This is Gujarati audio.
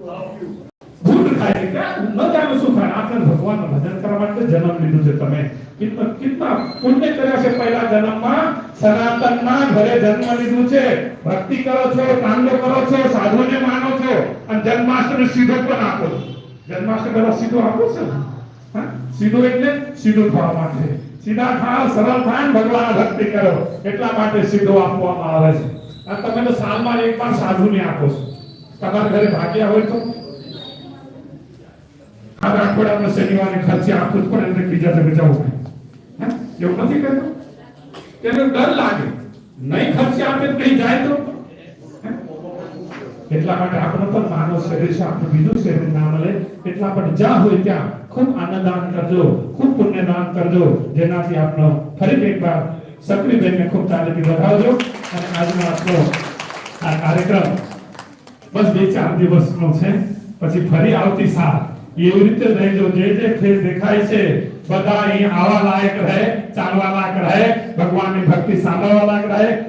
ભૂલ થાય કે ન જાણો શું થાય. આપણે ભગવાનનું ભજન કરવા માટે જન્મ લીધું છે તમે. કેટલા કેટલા પુણ્ય કર્યા છે પહેલા જન્મમાં? સનાતનના ઘરે જન્મ લીધું છે. ભક્તિ કરો છો, કાંડો કરો છો, સાધુને માનો છો, અને જન્માષ્ટમી સીધો પણ આપો છો. જન્માષ્ટમી સીધો આપો છો ને? સીધો એટલે સીધું થવા માટે. સીધા થાવ સરળ થાય ને ભગવાન ભક્તિ કરો. એટલા માટે સીધો આપવામાં આવે છે. અને તમે તો સાલમાં એક વાર સાધુને આપો છો. તમારા ઘરે ભાગ્યા હોય તો? આ અઠવાડિયામાં શનિવારે ખર્ચે આપવું જ પડે બીજા જગ્યા જવું પડે. એવું નથી કહેતો? તેને ડર લાગે. નહીં ખર્ચે આપે નહીં જાય તો? એટલા માટે આપણો પણ માનવ શરીર છે. આપણું બીજું શરીર ના મળે. એટલા માટે જ્યાં હોય ત્યાં ખૂબ આનંદાન કરજો, ખૂબ પુણ્યદાન કરજો. જેનાથી આપનો ફરી એકવાર સક્રિયબેનને ખૂબ તાલીમી વધારજો. અને આજનો આપણો આ કાર્યક્રમ બસ બે ચાર દિવસનો છે. પછી ફરી આવતી સાલ એવી રીતે રહેજો જે જે ખેલ દેખાય છે, બધા અહીં આવા લાયક રહે, ચાલવા લાયક રહે, ભગવાનની ભક્તિ સાંભળવા લાયક રહે.